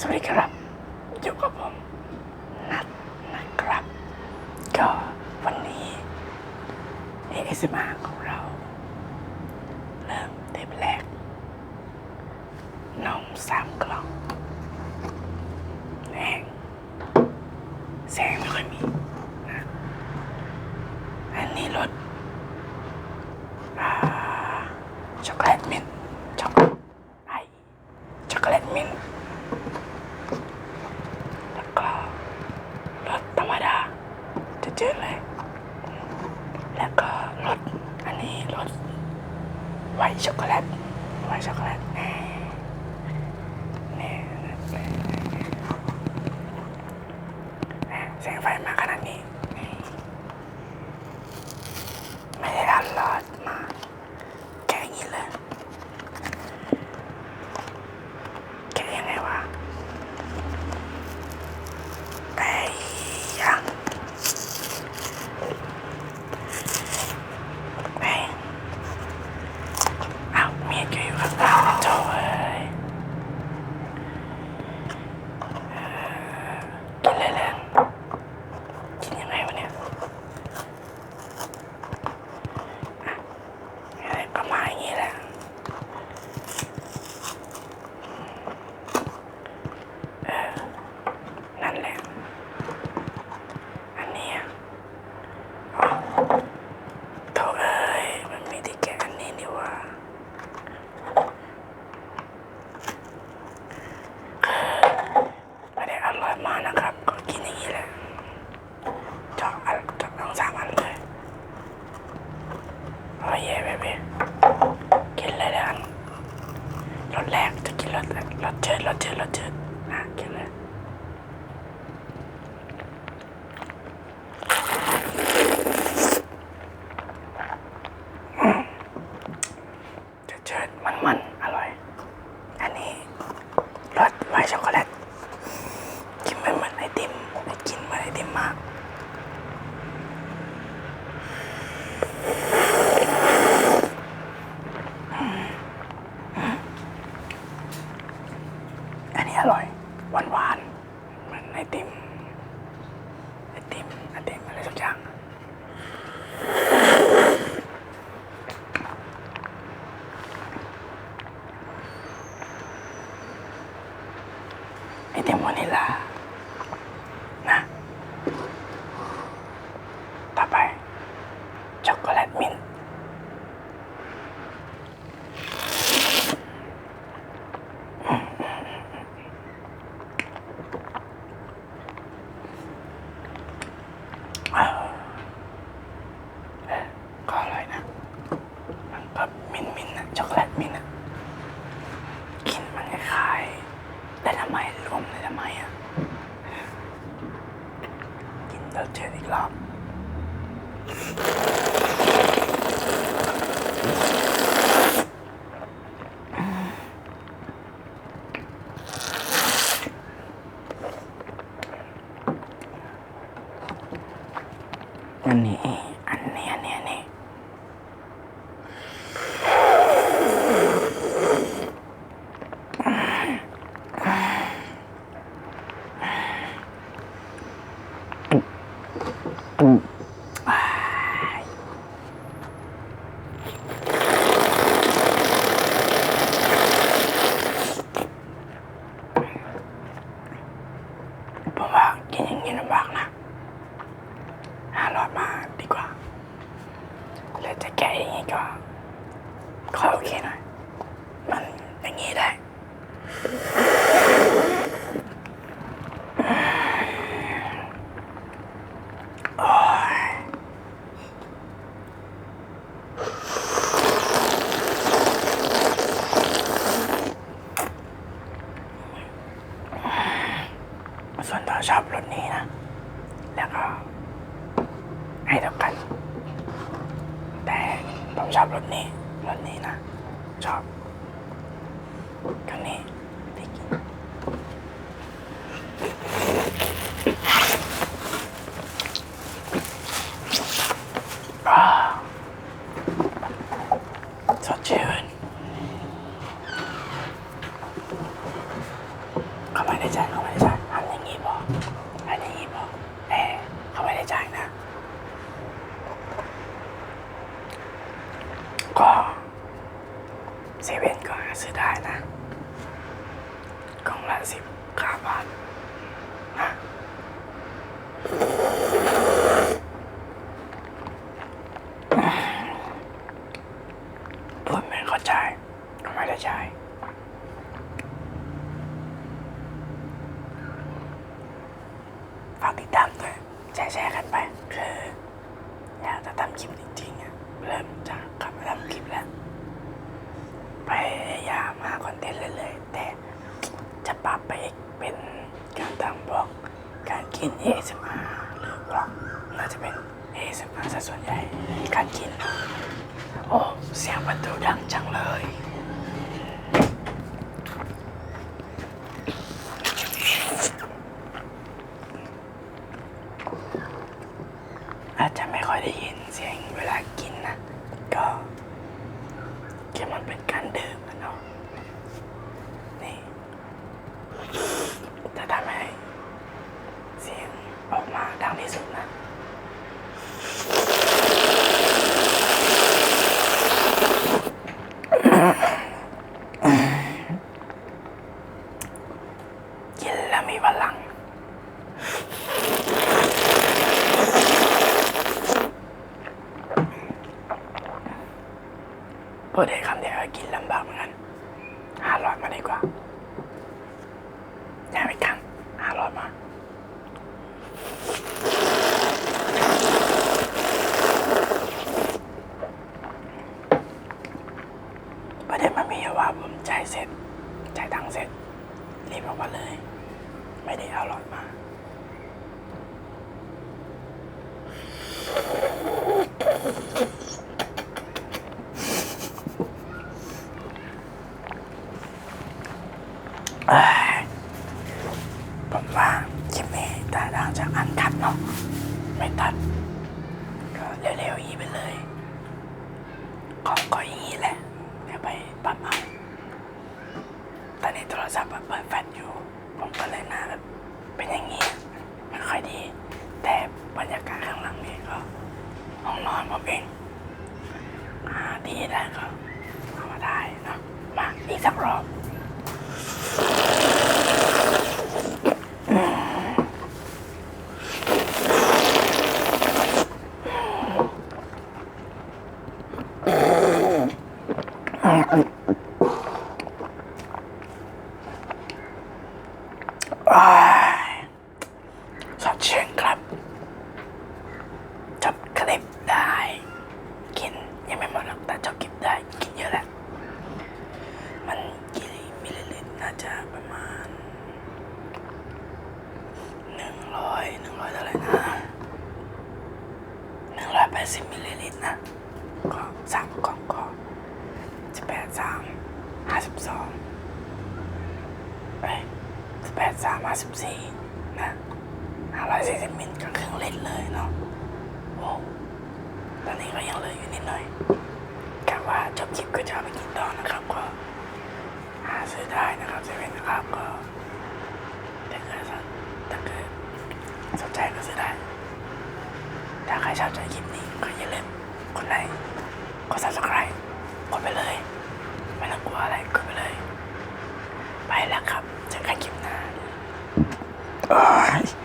สวัสดีครับ อยู่กับผมนัดนะครับ ก็วันนี้ ASMR ของเรา เริ่มเทปแรกนมสามกล่อง Tschüss. Come on. 对了对 I think แบบมินมินอะช็อกโกแลตมินอะกลิ่นมันคล้ายๆแต่ทำไมรวมเลยทำไมอะกินแล้วเจออีกรอบอันนี้ำบากกินอย่างนี้ลำบากนะหารอดมาดีกว่าเลยจะแก้อย่างนี้ก็ขอโอเคหน่อยมันอย่างนี้ได้ ชอบรถนี้รถนี้นะ ชอบคันนี้พี่กินสดชื่น เว่นก็หาซื้อได้นะกล่องละสิบเก้าบาทนะพูดเหมือนเขาจ่ายก็ไม่ได้จ่ายฝากติดตามด้วยแชร์ๆกันไปคืออยากจะทำคลิปจริงๆอะเริ่มจะกลับมาทำคลิปแล้ว พยายามหาคอนเทนต์เรื่อยๆแต่จะปรับไปอีกเป็นการทำบล็อก การกิน ASMR หรือว่าน่าจะเป็น ASMR ซะส่วนใหญ่การกิน โอ้ เสียงประตูดังจังเลยอาจจะไม่ค่อยได้ยินเสียงเวลากินนะ มันเป็นการดื่มอะเนาะนี่จะทำให้เสียงออกมาดังที่สุดนะ กินแล้วมีพลัง พูดได้คำเดียวกินลำบากเหมือนกันห้าร้อยมาดีกว่าอย่าไปกันห้าร้อยมาประเด็นมันมีว่าผมจ่ายเสร็จจ่ายตังค์เสร็จรีบออกมาเลย ไม่ได้เอาหลอดมา ผมว่าคลิปนี้ต่ทางจากอันคัดเนาะไม่ตัด ก็เร็วๆอย่างนี้ไปเลยของก็อย่างนี้แหละเดี๋ยวไปปรับเอาตอนนี้โทรศัพท์เปิดแฟลชอยู่ ผมก็เลยหน้าแบบเป็นอย่างนี้ไม่ค่อยดี แต่บรรยากาศข้างหลังนี่ก็ห้องนอนผมเองหาดีได้ก็ 514 นะ 540 มิลก็ครึ่งเลนเลยเนาะโอ้ตอนนี้ก็ยังเหลืออยู่นิดหน่อยกะว่าจบคลิปก็จะไปกินต่อนะครับ ก็หาซื้อได้นะครับเซเว่นนะครับก็ถ้าเกิดถ้าเกิดสนใจก็ซื้อได้ ถ้าใครชอบใจคลิปนี้ก็อย่าลืมกดไลค์กด subscribe กดไปเลย ไม่ต้องกลัวอะไรกดไปเลย ไปแล้วครับเจอกันคลิป ห